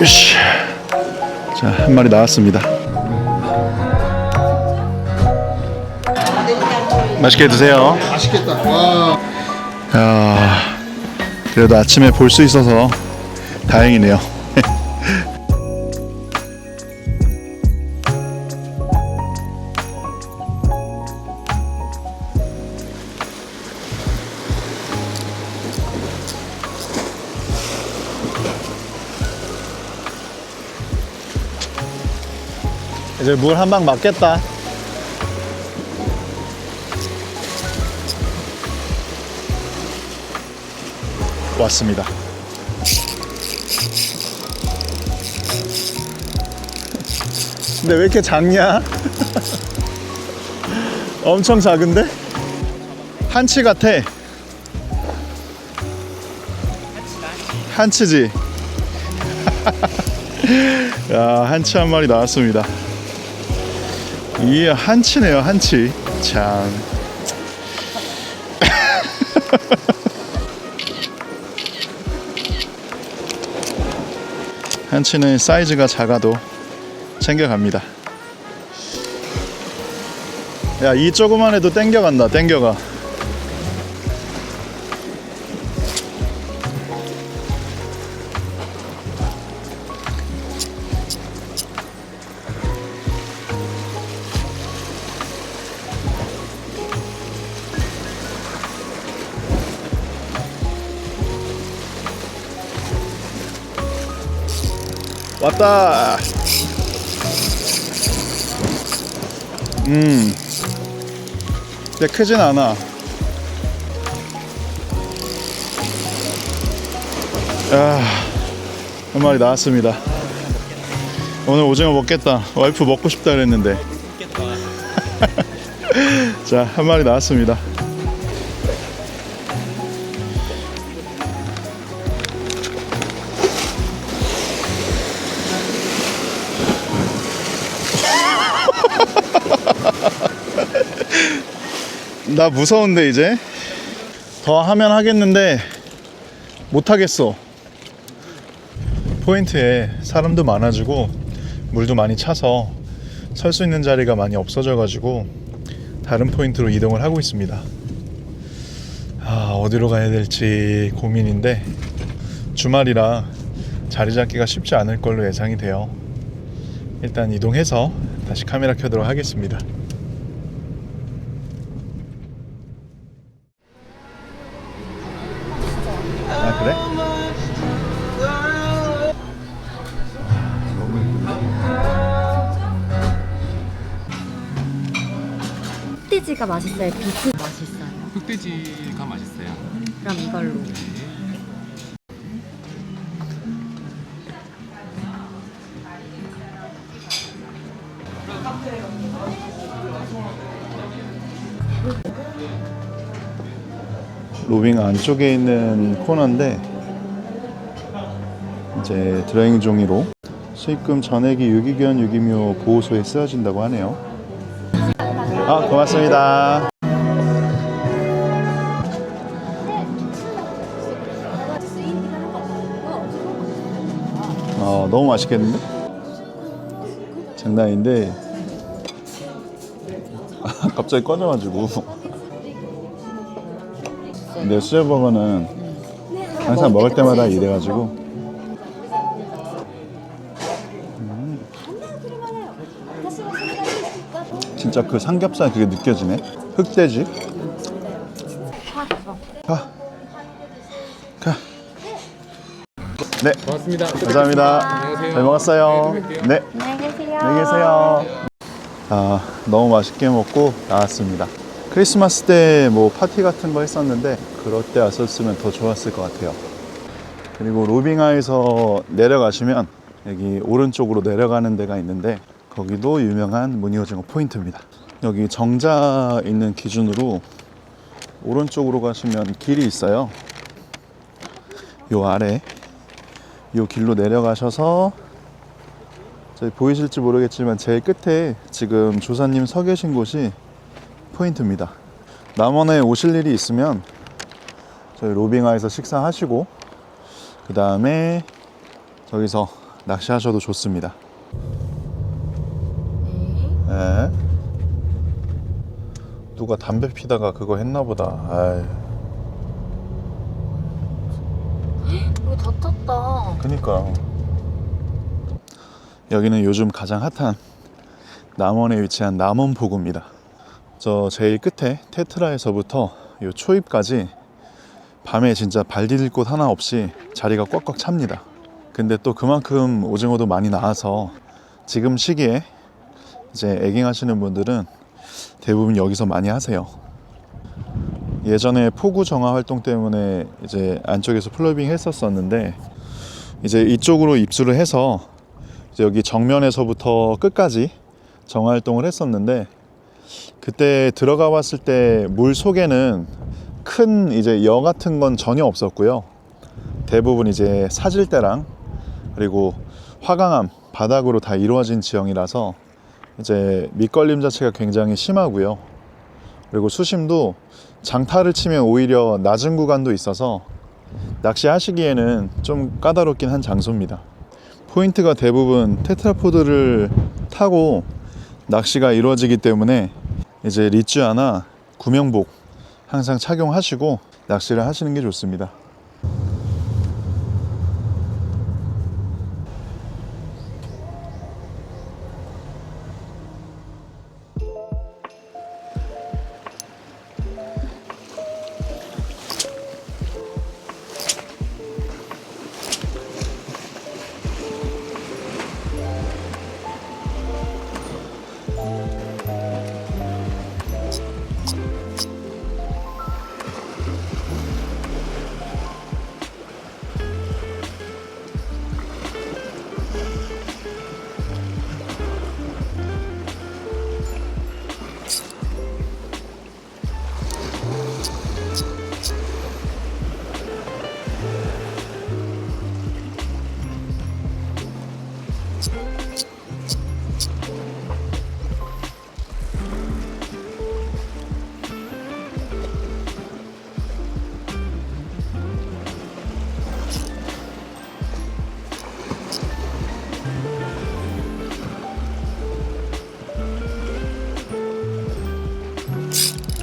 으쌰. 자, 한 마리 나왔습니다. 맛있게 드세요. 맛있겠다. 와. 야, 그래도 아침에 볼 수 있어서 다행이네요. 이제 물 한 방 맞겠다. 왔습니다. 근데 왜 이렇게 작냐? 엄청 작은데? 한치 같아. 한치지. 야, 한치 한 마리 나왔습니다. 이 한치네요, 한치. 참. 한치는 사이즈가 작아도 챙겨갑니다. 야, 이 조그만 해도 땡겨간다, 땡겨가. 왔다. 음. 근데 크진 않아. 아, 한 마리 나왔습니다. 오늘 오징어 먹겠다. 와이프 먹고 싶다 그랬는데. 자, 한 마리 나왔습니다. 나 무서운데 이제 더 하면 하겠는데 못 하겠어. 포인트에 사람도 많아지고 물도 많이 차서 설 수 있는 자리가 많이 없어져 가지고 다른 포인트로 이동을 하고 있습니다. 아, 어디로 가야 될지 고민인데 주말이라 자리 잡기가 쉽지 않을 걸로 예상이 돼요. 일단 이동해서 다시 카메라 켜도록 하겠습니다. 아 그래? 흑돼지가 맛있어요? 비프 맛있어요? 흑돼지가 맛있어요. 그럼 이걸로 로빙 안쪽에 있는 코너인데 이제 드라잉 종이로 수입금 전액이 유기견 유기묘 보호소에 쓰여진다고 하네요. 아 고맙습니다. 어 너무 맛있겠는데? 장난인데 갑자기 꺼져가지고 근데 수제버거는 항상 먹을 때마다 이래가지고 음. 진짜 그 삼겹살 그게 느껴지네 흑돼지 가. 가. 네 고맙습니다. 감사합니다. 잘 먹었어요 네. 네 안녕히 계세요 안녕히 계세요. 아, 너무 맛있게 먹고 나왔습니다. 크리스마스 때 뭐 파티 같은 거 했었는데 그럴 때 왔었으면 더 좋았을 것 같아요. 그리고 로빙하에서 내려가시면 여기 오른쪽으로 내려가는 데가 있는데 거기도 유명한 무늬오징어 포인트입니다. 여기 정자 있는 기준으로 오른쪽으로 가시면 길이 있어요. 요 아래 요 길로 내려가셔서 저희 보이실지 모르겠지만 제일 끝에 지금 조사님 서 계신 곳이 포인트입니다. 남원에 오실 일이 있으면 저희 로빙하에서 식사하시고 그 다음에 저기서 낚시하셔도 좋습니다. 예. 누가 담배 피다가 그거 했나 보다. 아이, 다 탔다. 그니까. 여기는 요즘 가장 핫한 남원에 위치한 남원포구입니다. 저 제일 끝에 테트라에서부터 요 초입까지 밤에 진짜 발 디딜 곳 하나 없이 자리가 꽉꽉 찹니다. 근데 또 그만큼 오징어도 많이 나와서 지금 시기에 이제 애깅 하시는 분들은 대부분 여기서 많이 하세요. 예전에 포구 정화 활동 때문에 이제 안쪽에서 플로빙 했었었는데 이제 이쪽으로 입수를 해서 여기 정면에서부터 끝까지 정화 활동을 했었는데 그때 들어가 봤을 때 물 속에는 큰 이제 여 같은 건 전혀 없었고요. 대부분 이제 사질대랑 그리고 화강암 바닥으로 다 이루어진 지형이라서 이제 밑걸림 자체가 굉장히 심하고요. 그리고 수심도 장타를 치면 오히려 낮은 구간도 있어서 낚시하시기에는 좀 까다롭긴 한 장소입니다. 포인트가 대부분 테트라포드를 타고 낚시가 이루어지기 때문에 이제 리쥬아나 구명복 항상 착용하시고 낚시를 하시는 게 좋습니다.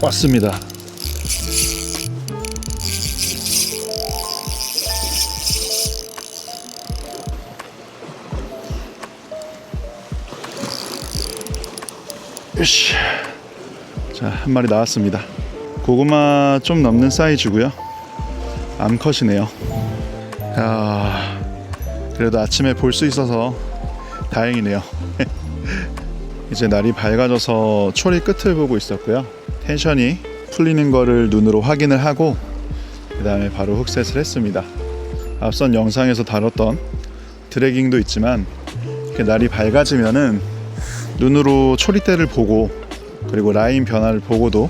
왔습니다. 으쌰. 자, 한 마리 나왔습니다. 고구마 좀 넘는 사이즈고요. 암컷이네요. 야, 그래도 아침에 볼 수 있어서 다행이네요. 이제 날이 밝아져서 초리 끝을 보고 있었고요. 텐션이 풀리는 거를 눈으로 확인을 하고 그 다음에 바로 흑셋을 했습니다. 앞선 영상에서 다뤘던 드래깅도 있지만 날이 밝아지면은 눈으로 초리대를 보고 그리고 라인 변화를 보고도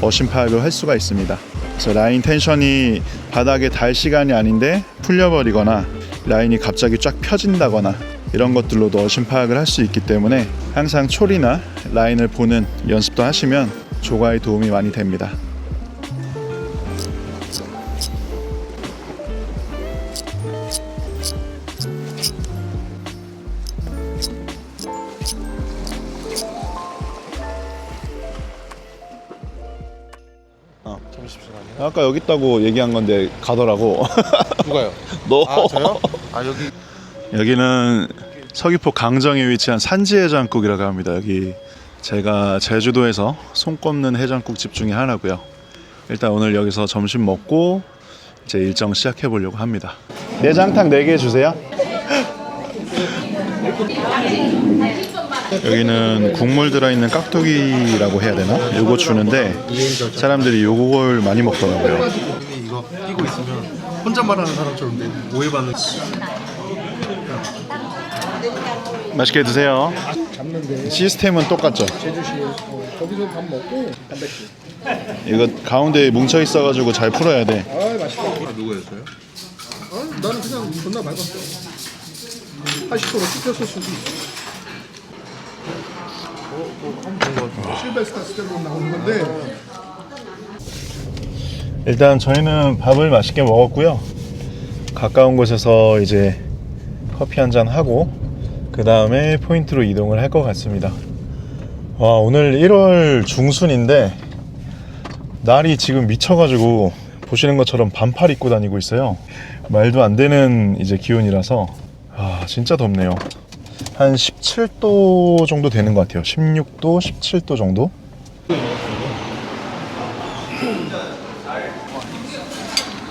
어심 파악을 할 수가 있습니다. 그래서 라인 텐션이 바닥에 달 시간이 아닌데 풀려버리거나 라인이 갑자기 쫙 펴진다거나 이런 것들로도 어심 파악을 할 수 있기 때문에 항상 초리나 라인을 보는 연습도 하시면 조과에 도움이 많이 됩니다. 잠시만요. 아까 여기 있다고 얘기한 건데 가더라고. 누가요? 너. 아 저요? 아 여기 여기는 서귀포 강정에 위치한 산지해장국이라고 합니다. 여기 제가 제주도에서 손꼽는 해장국 집 중에 하나고요. 일단 오늘 여기서 점심 먹고 이제 일정 시작해 보려고 합니다. 내장탕 4개 주세요. 여기는 국물 들어있는 깍두기라고 해야 되나? 요거 주는데 사람들이 요걸 많이 먹더라고요. 이거 끼고 있으면 혼잣말 하는 사람처럼 돼. 오해받는. 맛있게 드세요. 시스템은 똑같죠? 제주시에서 거기서 밥 먹고 단백질. 이거 가운데 뭉쳐 있어가지고 잘 풀어야 돼. 아 맛있다. 아, 누구였어요? 아, 나는 그냥 존나 맑았어. 80%로 씹혔을 수도 있어. 실베스타 스텔로 나오는 건데 일단 저희는 밥을 맛있게 먹었고요. 가까운 곳에서 이제 커피 한 잔 하고 그 다음에 포인트로 이동을 할 것 같습니다. 와 오늘 1월 중순인데 날이 지금 미쳐가지고 보시는 것처럼 반팔 입고 다니고 있어요. 말도 안 되는 이제 기온이라서 아 진짜 덥네요. 한 17도 정도 되는 것 같아요. 16도, 17도 정도.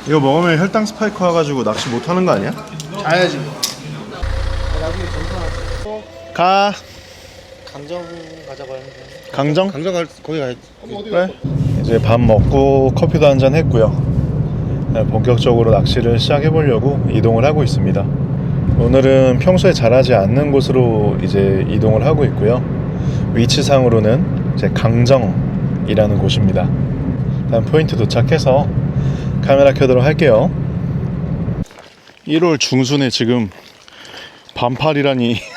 이거 먹으면 혈당 스파이크 와가지고 낚시 못 하는 거 아니야? 자야지. 가. 강정 가자고 하는데. 강정? 강정 갈 거기 가야지. 그래? 이제 밥 먹고 커피도 한 잔 했고요. 네, 본격적으로 낚시를 시작해 보려고 이동을 하고 있습니다. 오늘은 평소에 잘하지 않는 곳으로 이제 이동을 하고 있고요. 위치상으로는 이제 강정이라는 곳입니다. 다음 포인트 도착해서 카메라 켜도록 할게요. 1월 중순에 지금 반팔이라니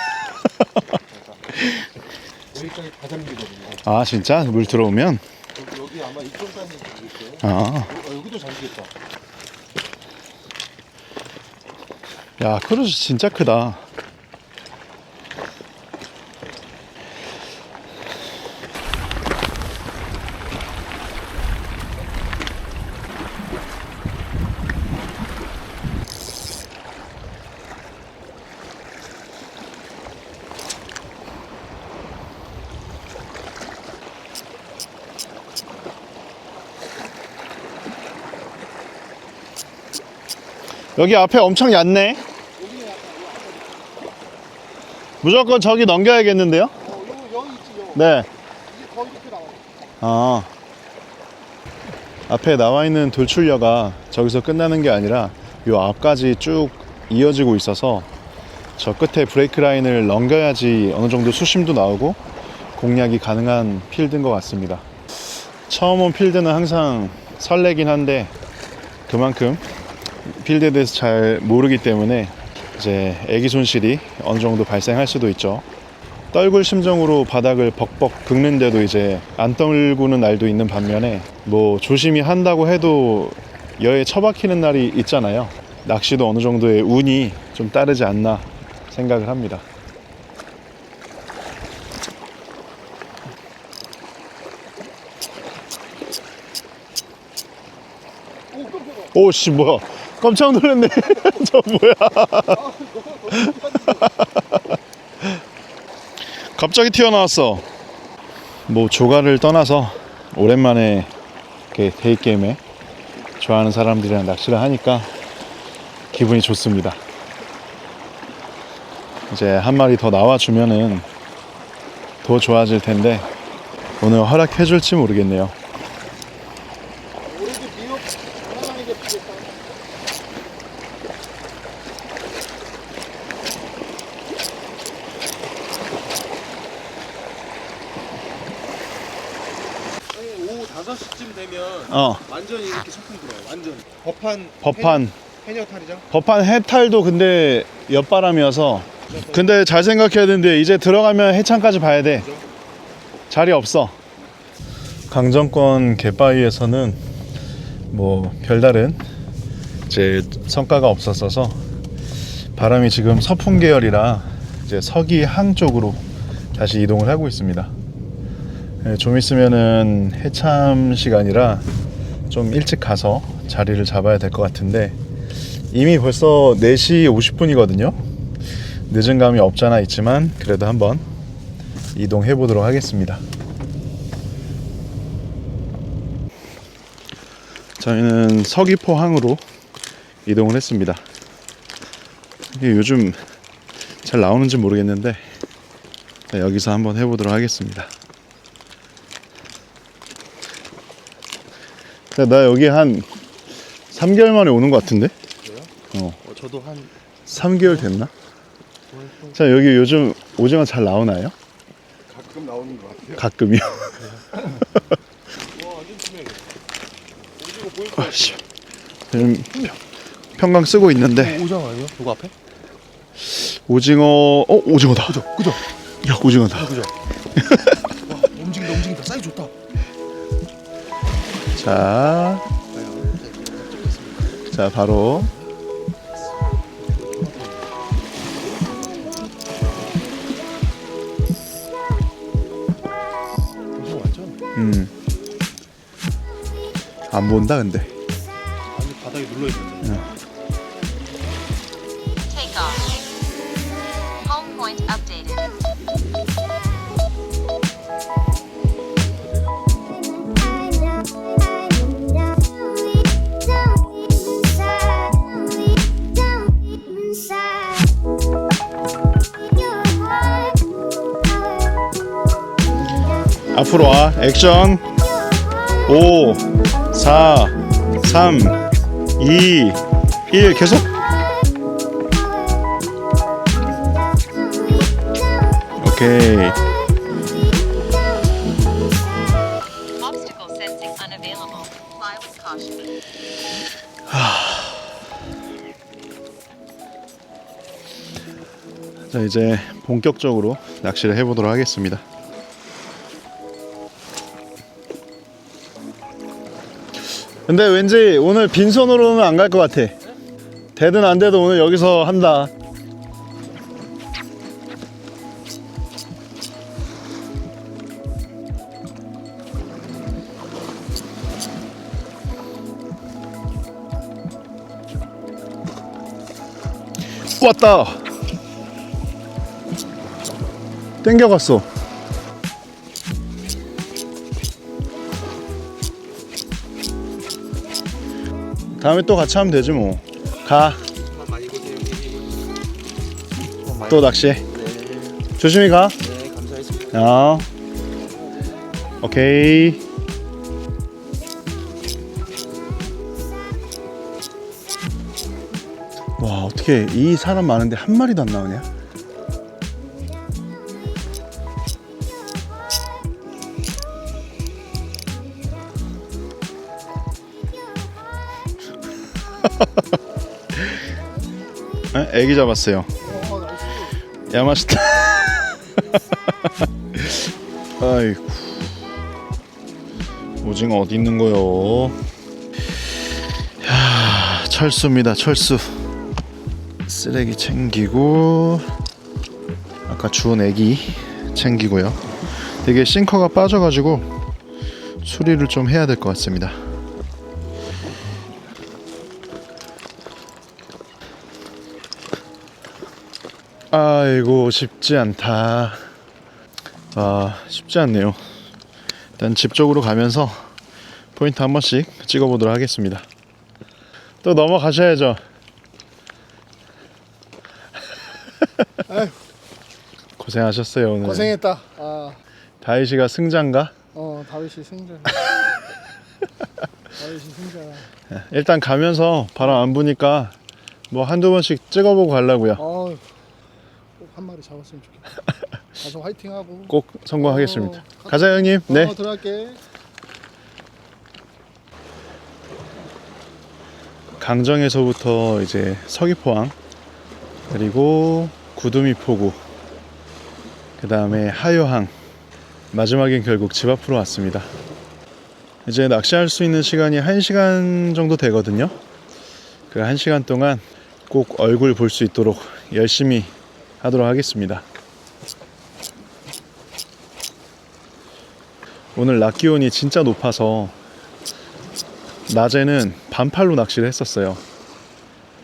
여기까지 다 잠기거든요. 아 진짜 물 들어오면 여기 아마 이쪽까지 잠길 거예요. 아 어, 여기도 잠기겠다. 야 크루즈 진짜 크다 여기 앞에 엄청 얕네 무조건 저기 넘겨야겠는데요? 네. 아. 앞에 나와 있는 돌출려가 저기서 끝나는 게 아니라 요 앞까지 쭉 이어지고 있어서 저 끝에 브레이크 라인을 넘겨야지 어느 정도 수심도 나오고 공략이 가능한 필드인 것 같습니다. 처음 온 필드는 항상 설레긴 한데 그만큼 필드에 대해서 잘 모르기 때문에 이제 애기 손실이 어느 정도 발생할 수도 있죠. 떨굴 심정으로 바닥을 벅벅 긁는데도 이제 안 떨구는 날도 있는 반면에 뭐 조심히 한다고 해도 여에 처박히는 날이 있잖아요. 낚시도 어느 정도의 운이 좀 따르지 않나 생각을 합니다. 오씨 뭐야 깜짝 놀랐네 저 뭐야 갑자기 튀어나왔어. 뭐 조가를 떠나서 오랜만에 이렇게 데이 게임에 좋아하는 사람들이랑 낚시를 하니까 기분이 좋습니다. 이제 한 마리 더 나와주면은 더 좋아질 텐데 오늘 허락해줄지 모르겠네요. 우리도 미역 하나만이 되겠다. 아니 오후 5시쯤 되면 어, 완전히 이렇게 소풍 불어요. 완전. 법한 법한. 해녀 탈이죠. 법한 해탈도 근데 옆바람이어서. 근데 잘 생각해야 되는데 이제 들어가면 해창까지 봐야 돼. 자리 없어. 강정권 갯바위에서는 뭐 별다른 이제 성과가 없었어서 바람이 지금 서풍 계열이라 이제 서기 항 쪽으로 다시 이동을 하고 있습니다 예, 좀 있으면은 해참 시간이라 좀 일찍 가서 자리를 잡아야 될 것 같은데 이미 벌써 4시 50분이거든요. 늦은 감이 없잖아 있지만 그래도 한번 이동해 보도록 하겠습니다. 저희는 서귀포항으로 이동을 했습니다. 이게 요즘 잘 나오는지 모르겠는데 네, 여기서 한번 해보도록 하겠습니다. 야, 나 여기 한 3개월 만에 오는 것 같은데? 어. 어, 저도 한 3개월 됐나? 자 여기 요즘 오징어 잘 나오나요? 가끔 나오는 것 같아요. 가끔이요. 와 완전 투명해. 오징어 보일 아, 씨. 지금 평- 평강 쓰고 있는데 오장 아니에요? 누구 앞에? 오징어 어 오징어다. 그죠, 그죠, 야 오징어다. 그죠. 와 움직인다, 움직인다. 사이 좋다. 자, 자 바로 음. 안 본다 근데. 아니 바닥에 눌러 있는. 앞으로 와. 액션. 5 4 3 2 1 계속. 오케이. 자 이제 본격적으로 낚시를 해보도록 하겠습니다. 근데 왠지 오늘 빈손으로는 안 갈 것 같아. 되든 안 되든 오늘 여기서 한다. 왔다. 땡겨갔어. 다음에 또 같이 하면 되지 뭐. 가. 또 낚시. 조심히 가. 네, 감사했습니다. 어. 오케이. 와 어떻게 이 사람 많은데 한 마리도 안 나오냐? 애기 잡았어요. 야마시타. 아이고. 오징어 어디 있는 거요? 야, 철수입니다. 철수. 쓰레기 챙기고 아까 주운 애기 챙기고요. 되게 싱커가 빠져가지고 수리를 좀 해야 될 것 같습니다. 아이고 쉽지 않다. 아 쉽지 않네요. 일단 집 쪽으로 가면서 포인트 한 번씩 찍어보도록 하겠습니다. 또 넘어가셔야죠. 고생하셨어요 오늘. 고생했다. 아, 다이시가 승자인가? 어 다윗이 승자. 다윗이 승자. 일단 가면서 바람 안 부니까 뭐 한두 번씩 찍어보고 가려고요. 마리 잡았으면 좋겠다. 가서 화이팅하고. 꼭 성공하겠습니다. 어, 가자 형님. 네. 어, 들어갈게. 강정에서부터 이제 서귀포항 그리고 구두미 포구 그 다음에 하요항 마지막엔 결국 집 앞으로 왔습니다. 이제 낚시할 수 있는 시간이 1시간 정도 되거든요. 그 1시간 동안 꼭 얼굴 볼 수 있도록 열심히 하도록 하겠습니다. 오늘 낮 기온이 진짜 높아서 낮에는 반팔로 낚시를 했었어요.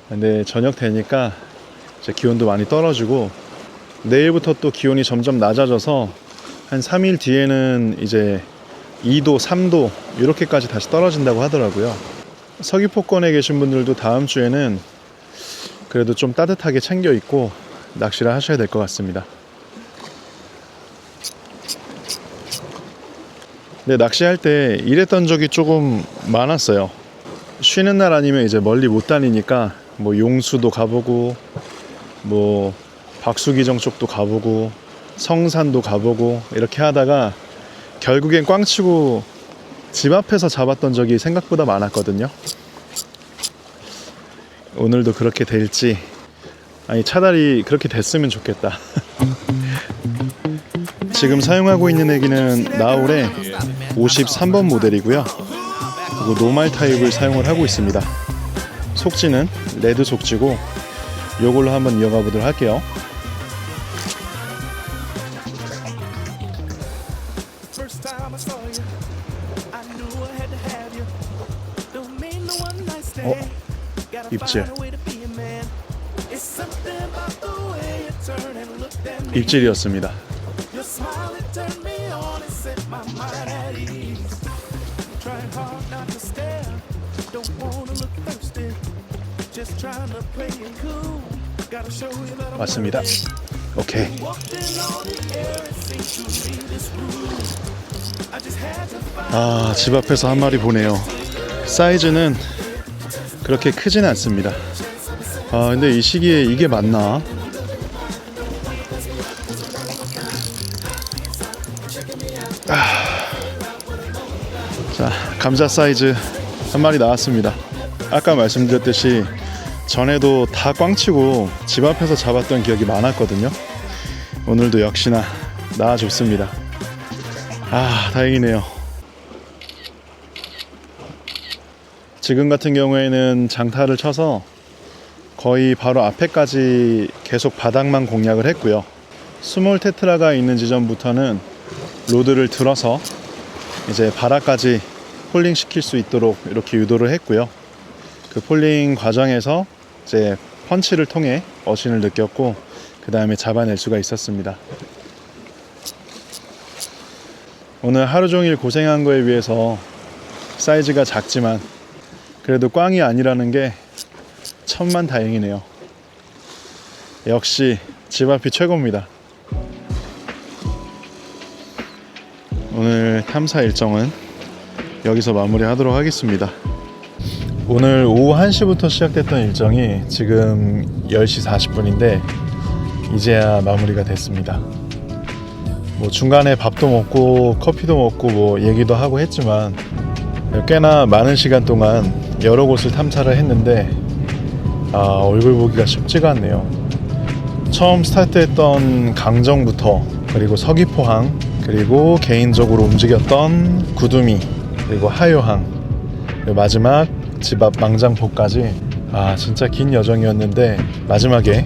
근데 저녁 되니까 이제 기온도 많이 떨어지고 내일부터 또 기온이 점점 낮아져서 한 3일 뒤에는 이제 2도, 3도 이렇게까지 다시 떨어진다고 하더라고요. 서귀포권에 계신 분들도 다음 주에는 그래도 좀 따뜻하게 챙겨 입고 낚시를 하셔야 될 것 같습니다. 근데 낚시할 때 이랬던 적이 조금 많았어요. 쉬는 날 아니면 이제 멀리 못 다니니까 뭐 용수도 가보고 뭐 박수기정 쪽도 가보고 성산도 가보고 이렇게 하다가 결국엔 꽝치고 집 앞에서 잡았던 적이 생각보다 많았거든요. 오늘도 그렇게 될지 아니 차라리 그렇게 됐으면 좋겠다. 지금 사용하고 있는 애기는 나홀의 53번 모델이고요. 그리고 노말 타입을 사용을 하고 있습니다. 속지는 레드 속지고 요걸로 한번 이어가 보도록 할게요. 어? 입질. 입질이었습니다. 맞습니다. 오케이. 아, 집 앞에서 한 마리 보네요. 사이즈는 그렇게 크진 않습니다. 아, 근데 이 시기에 이게 맞나? 감자 사이즈 한 마리 나왔습니다. 아까 말씀드렸듯이 전에도 다 꽝치고 집 앞에서 잡았던 기억이 많았거든요. 오늘도 역시나 나와줬습니다. 아, 다행이네요. 지금 같은 경우에는 장타를 쳐서 거의 바로 앞에까지 계속 바닥만 공략을 했고요. 스몰 테트라가 있는 지점부터는 로드를 들어서 이제 바닥까지 폴링 시킬 수 있도록 이렇게 유도를 했고요. 그 폴링 과정에서 이제 펀치를 통해 어신을 느꼈고 그 다음에 잡아낼 수가 있었습니다. 오늘 하루 종일 고생한 거에 비해서 사이즈가 작지만 그래도 꽝이 아니라는 게 천만 다행이네요. 역시 집 앞이 최고입니다. 오늘 탐사 일정은 여기서 마무리하도록 하겠습니다. 오늘 오후 1시부터 시작됐던 일정이 지금 10시 40분인데 이제야 마무리가 됐습니다. 뭐 중간에 밥도 먹고 커피도 먹고 뭐 얘기도 하고 했지만 꽤나 많은 시간 동안 여러 곳을 탐사를 했는데 아, 얼굴 보기가 쉽지가 않네요. 처음 스타트했던 강정부터 그리고 서귀포항 그리고 개인적으로 움직였던 구두미 그리고 하요항 그리고 마지막 집 앞 망장포까지 아 진짜 긴 여정이었는데 마지막에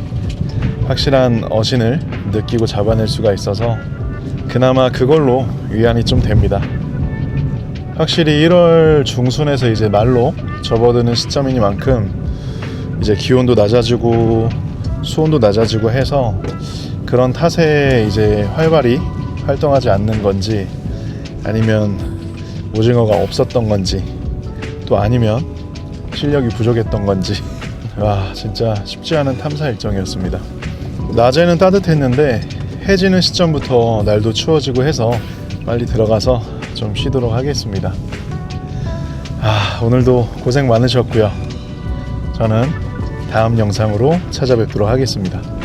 확실한 어신을 느끼고 잡아낼 수가 있어서 그나마 그걸로 위안이 좀 됩니다. 확실히 1월 중순에서 이제 말로 접어드는 시점이니만큼 이제 기온도 낮아지고 수온도 낮아지고 해서 그런 탓에 이제 활발히 활동하지 않는 건지 아니면 오징어가 없었던 건지 또 아니면 실력이 부족했던 건지 와 진짜 쉽지 않은 탐사 일정이었습니다. 낮에는 따뜻했는데 해지는 시점부터 날도 추워지고 해서 빨리 들어가서 좀 쉬도록 하겠습니다. 아, 오늘도 고생 많으셨고요. 저는 다음 영상으로 찾아뵙도록 하겠습니다.